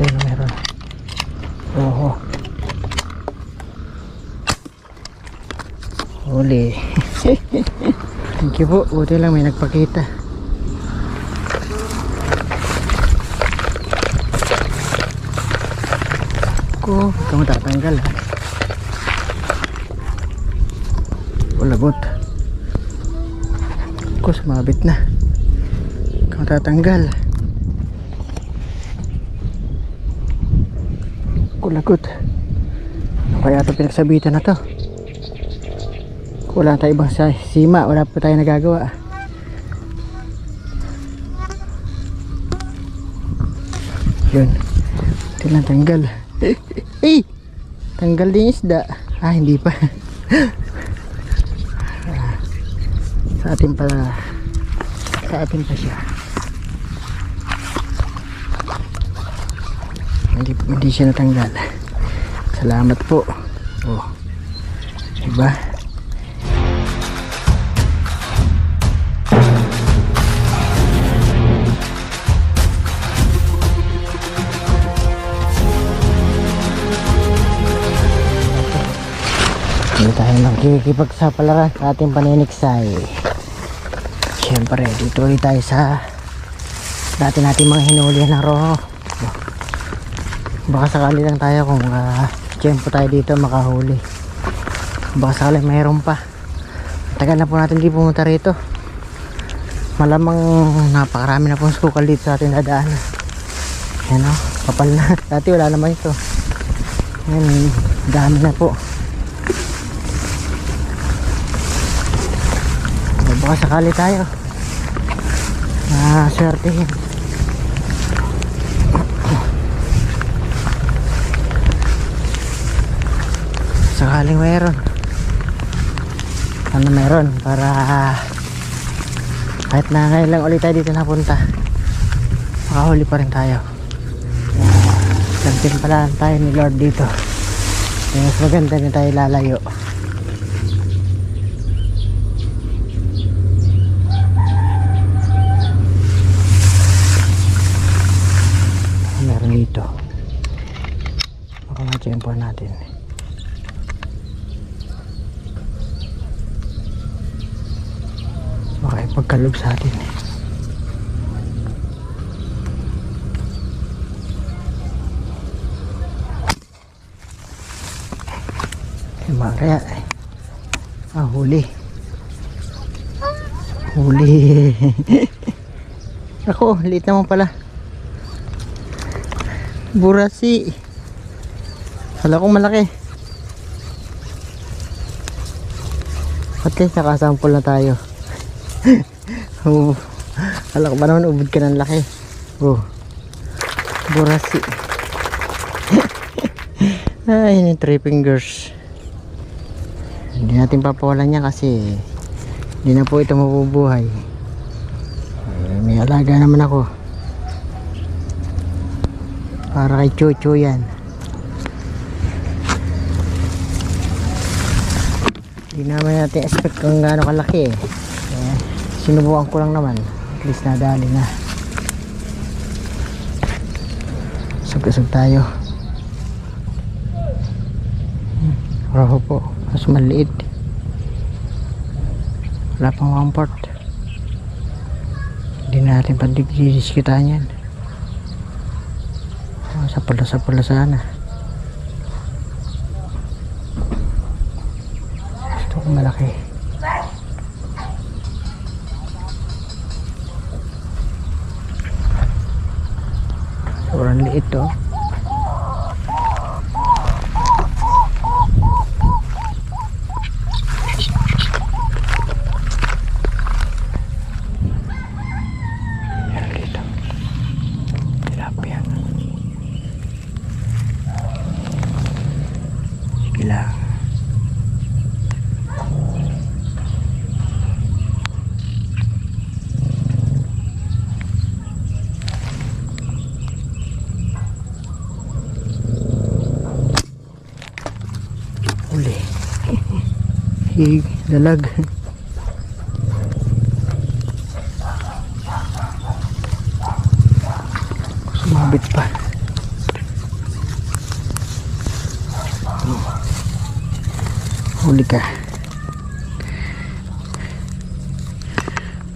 Ayun, meron. Oo. Huli. Thank you po. Buti lang may nagpakita. Ko, ikaw matatanggal ha. Ulagot. Ko, sumabit na. Ikaw matatanggal. Kulagot. Ano kaya ito pinagsabitan na to? Wala tayo ibang sa sima. Wala pa tayo nagagawa. Yun. Ito lang tanggal. Eh! Tanggal din isda. Ah, hindi pa. Ah, sa atin pa sa atin pa siya. Hindi, hindi siya natanggal. Salamat po. Oh. Diba? Hindi tayo magkikipagsapalaran sa ating paniniksay. Siyempre, dito ulit tayo sa dati natin mga hinuli ng roho. Baka sakali lang tayo kung uh, tiyempo tayo dito makahuli. Baka sakali mayroon pa. Tagal na po natin di pumunta rito. Malamang napakarami na pong sukal dito sa ating dadaan. Yan o, kapal na. Dati wala naman ito. Yan, dami na po. baka sakali tayo ah swertehin sakaling mayroon ano meron? Para kahit na ngayon lang ulit tayo dito napunta makahuli pa rin tayo. Lantin pala tayo ni Lord dito. Mas maganda na tayo lalayo meron dito baka ma-tsempo natin ipagkalob sa atin eh. mga kaya eh. ah huli huli ako liit naman pala Burasi. Kala ko malaki. At least nakasample na tayo. oh, kala ko ba naman ubod ka ng laki. Oh. Burasi. Ay, ini three fingers. Hindi natin papawalan niya kasi hindi na po ito mabubuhay. Eh, may alaga naman ako. Para kay Chucho yan. Hindi naman natin expect kung gaano kalaki eh. Sinubukan ko lang naman. At least nadali na. Sug-sug tayo. Hmm, Roho po. Mas maliit. Wala pang one part. Hindi natin pandigdidiskitan yan. Oh, sa pula sa pula sana. Gusto ko malaki. esto. nakilalag sumabit pa. Huli ka.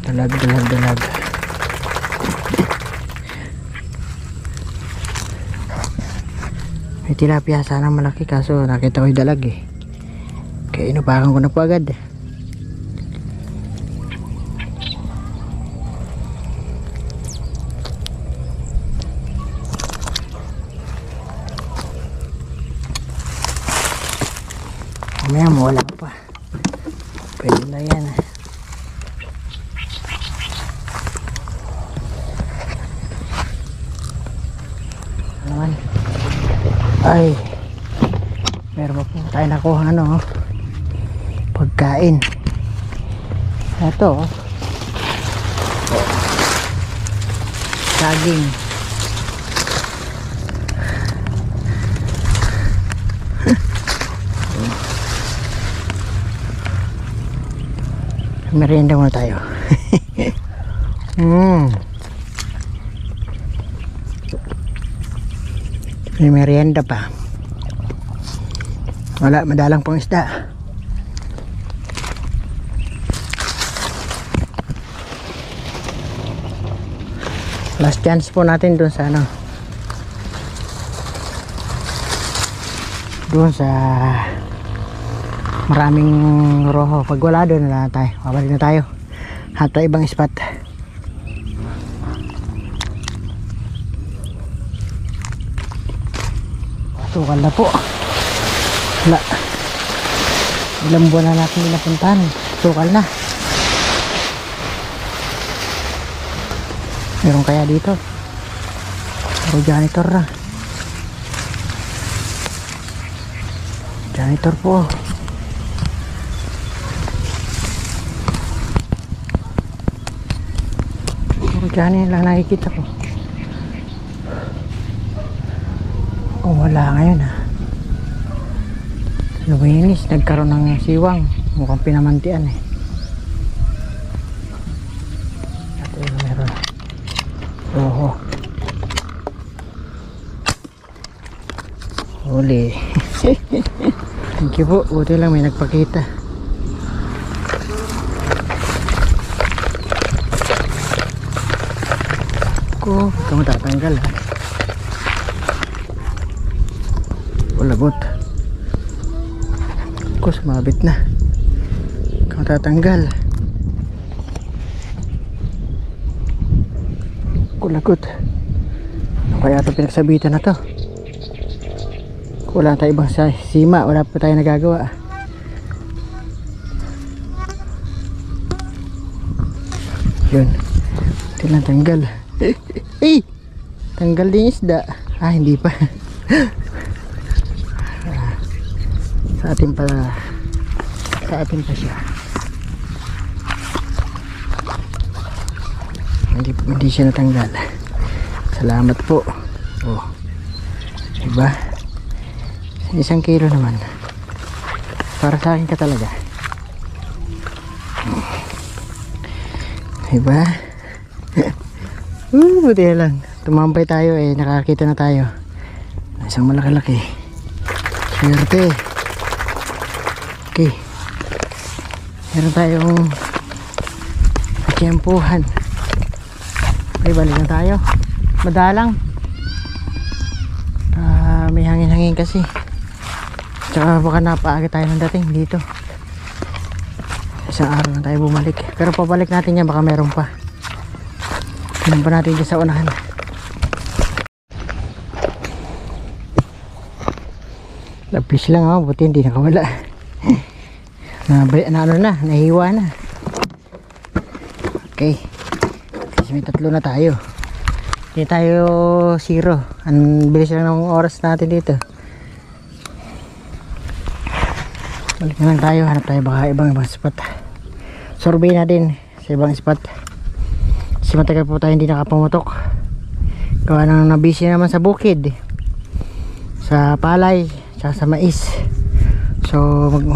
Dalag dalag dalag. May tilapia sana malaki kaso nakita ko yung dalag eh. Kaya inupakan ko na po agad. Mamaya mawala pa. Pwede na yan. Ano naman? Ay. Meron pa po tayo nakuha ano. oh. Pagkain. Ito. oh. Saging. Merienda muna tayo. mm. May merienda pa. Wala, madalang pang isda. Last chance po natin dun sa ano. Dun sa maraming roho. Pag wala doon na tayo. Babalik na tayo. Hato ibang spot. Tukal na po. Wala. Ilang buwan na natin napuntahan. Tukal na. Meron kaya dito? Pero janitor na. Janitor po. Puro Johnny lang nakikita ko. Kung wala ngayon ha. Luminis, nagkaroon ng siwang. Mukhang pinamantian eh. Ito yung meron. Oho. Huli. Thank you po. Buti lang may nagpakita. ko ito matatanggal ha ulabot ko sumabit na ito matatanggal kulagot ano kaya ito pinagsabitan na to wala tayo ibang sa sima wala pa tayo nagagawa. Yun. Ito lang tanggal. Eh tanggal din isda. Ah hindi pa. Sa atin pa sa atin pa siya. Hindi, hindi siya natanggal. Salamat po. Oh. Diba isang kilo naman para sa akin ka talaga diba Uh, buti lang. Tumambay tayo eh. Nakakita na tayo. Isang malaki-laki. Swerte. Okay. Meron tayong tiyempuhan. Okay, balik na tayo. Madalang. Ah, may hangin-hangin kasi. Tsaka baka napaaga tayo ng dating dito. Isang araw na tayo bumalik. Pero pabalik natin yan baka meron pa. Tingnan pa natin dyan sa unahan. Lapis lang oh, buti hindi nakawala. na, na ano na, nahiwa na. Okay. Kasi may tatlo na tayo. Hindi tayo zero. Ang bilis lang ng oras natin dito. Balik na lang tayo. Hanap tayo baka ibang ibang spot. Survey na din sa ibang spot. Kasi matagal po tayo hindi nakapamutok. Gawa nang nabisi naman sa bukid. Sa palay. Tsaka sa mais. So, mag,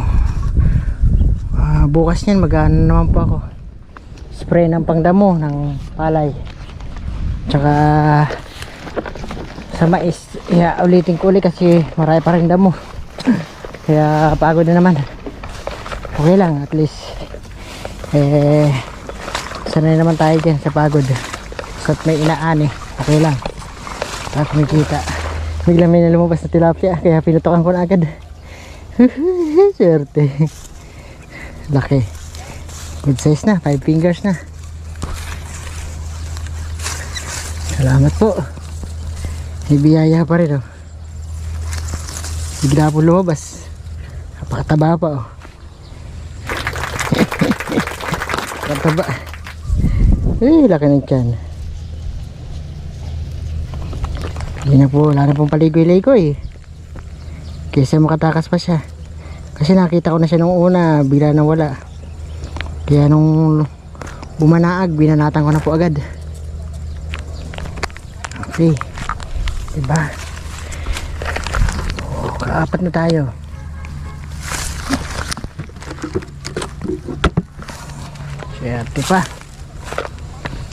ah, bukas niyan mag naman po ako. Spray ng pangdamo ng palay. Tsaka sa mais. Yeah, ulitin ko ulit kasi marami pa rin damo. Kaya pagod na naman. Okay lang, at least. Eh, sanay naman tayo dyan sa pagod. At may inaan. Okay lang. Para kumikita. Biglang may lumabas na tilapia, kaya pinutokan ko na agad. Swerte. Laki. Good size na, 5 fingers na. Salamat po. May biyaya pa rin oh. Bigla po lumabas. Napakataba pa oh. Napakataba. Eh, laki ng tiyan. Hindi na po, wala na pong paligoy-ligoy. Kaysa makatakas pa siya. Kasi nakita ko na siya nung una, bigla na wala. Kaya nung bumanaag, binanatan ko na po agad. Okay. Diba? Oh, kaapat na tayo. Swerte pa.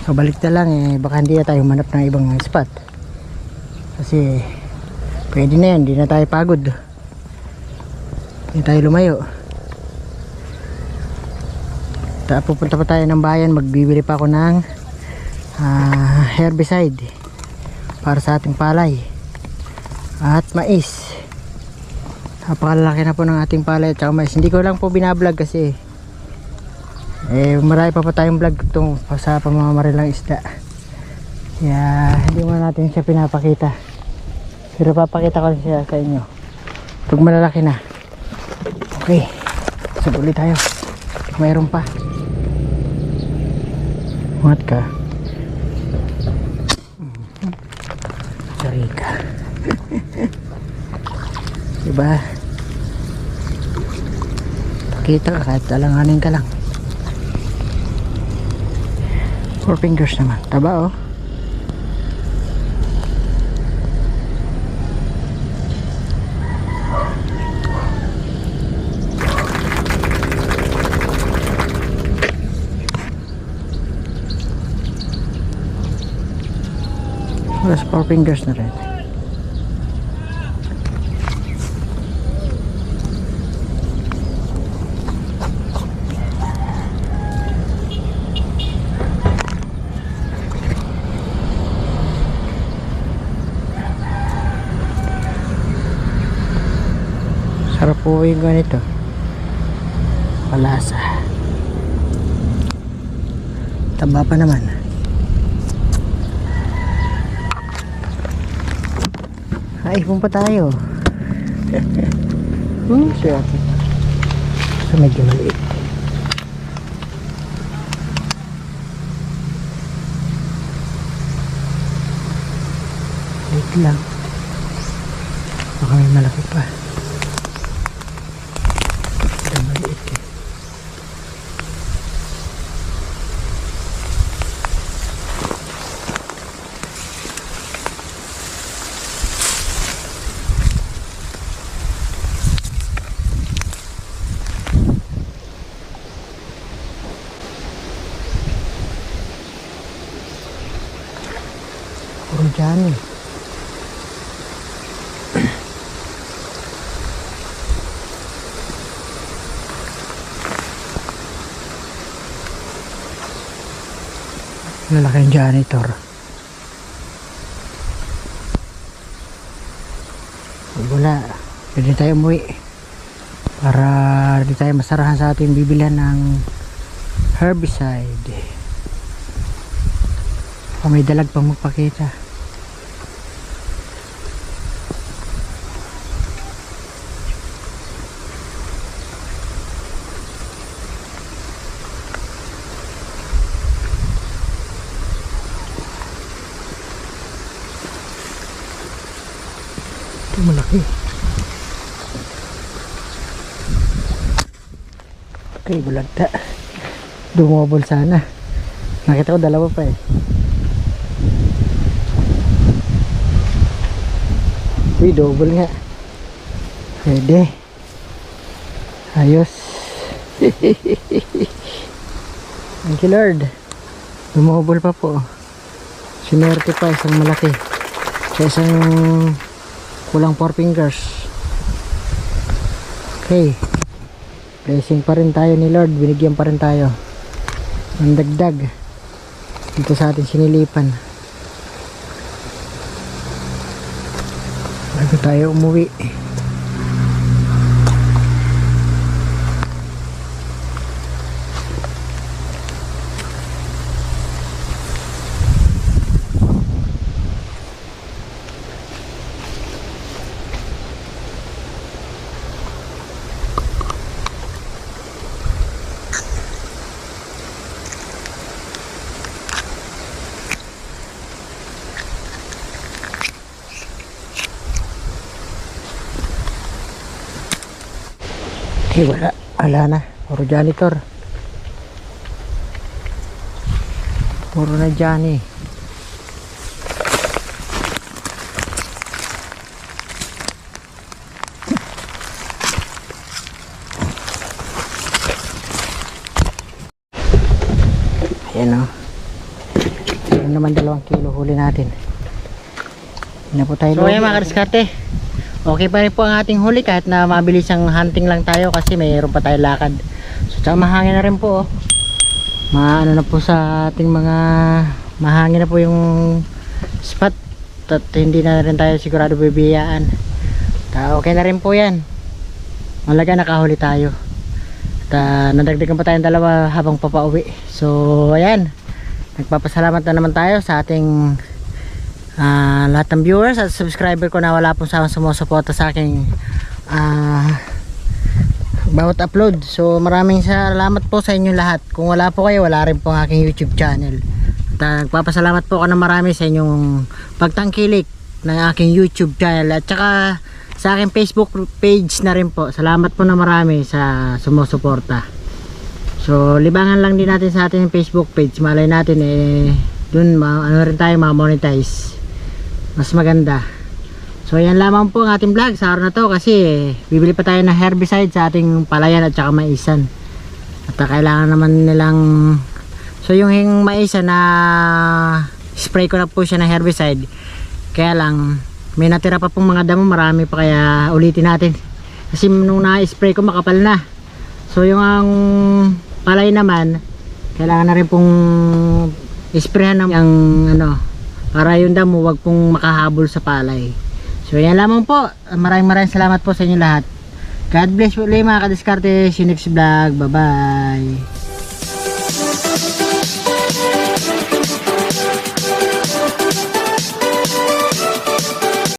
So balik na lang eh, baka hindi na tayo manap ng ibang spot. Kasi pwede na yan, hindi na tayo pagod. Hindi tayo lumayo. Ta pupunta pa tayo ng bayan, magbibili pa ako ng ah, herbicide para sa ating palay at mais napakalaki na po ng ating palay at mais hindi ko lang po binablog kasi eh marami pa pa tayong vlog itong sa pamamarilang isda. Kaya hindi mo natin siya pinapakita. Pero papakita ko siya sa inyo. Pag malalaki na. Okay. So ulit tayo. Mayroon pa. Umat ka? Sarika. diba? Pakita ka kahit alanganin ka lang. Four fingers naman. Taba oh. Plus four fingers na rin. Po yung ganito. Palasa. Taba pa naman. Ay, ipon pa tayo. hmm, siya. So, medyo maliit. Wait lang. Baka may malaki pa. Medyo maliit eh. Puro dyan eh. Lalaki ang janitor. Wala, pwede tayo umuwi. Para di tayo masarahan sa ating bibilihan ng herbicide. O may dalag pang magpakita. Ito malaki. Okay, bulagta. Dumobol sana. Nakita ko dalawa pa eh. Uy, double nga. Pwede. Ayos. Thank you Lord. Dumobol pa po. Sinerte pa isang malaki. Sa isang kulang 4 fingers. Okay. Blessing pa rin tayo ni Lord. Binigyan pa rin tayo ng dagdag dito sa ating sinilipan. Bago tayo umuwi eh wala. Wala na. Puro janitor. Puro na Johnny ayan o Ayan naman dalawang kilo huli natin. Na po tayo so ayan mga kadiskarte okay pa rin po ang ating huli kahit na mabilis ang hunting lang tayo kasi mayroon pa tayo lakad. So tsaka mahangin na rin po oh. maano na po sa ating mga mahangin na po yung spot at hindi na rin tayo sigurado bibiyaan. Okay na rin po yan. Malaga nakahuli tayo. At ah, nadagdagan pa tayong dalawa habang papauwi. So ayan. Nagpapasalamat na naman tayo sa ating ah, lahat ng viewers at subscriber ko na wala pong sawang sumusuporta sa aking ah, bawat upload. So maraming salamat po sa inyo lahat. Kung wala po kayo wala rin po ang aking youtube channel. At ah, nagpapasalamat po ako ng marami sa inyong pagtangkilik ng aking youtube channel. At saka sa aking facebook page na rin po. Salamat po na marami sa sumusuporta. So libangan lang din natin sa ating facebook page. Malay natin eh dun ma ano rin tayo ma-monetize mas maganda. So yan lamang po ang ating vlog sa araw na to kasi bibili pa tayo ng herbicide sa ating palayan at saka maisan. At ah, kailangan naman nilang so yung hing maisan na spray ko na po siya ng herbicide kaya lang may natira pa pong mga damo marami pa kaya ulitin natin. Kasi nung na-spray ko makapal na. So yung ang palay naman kailangan na rin pong isprayan ng ang ano para yung damo wag pong makahabol sa palay. So yan lamang po. Maraming maraming salamat po sa inyo lahat. God bless po ulit mga kadiskarte. See you next vlog. Bye bye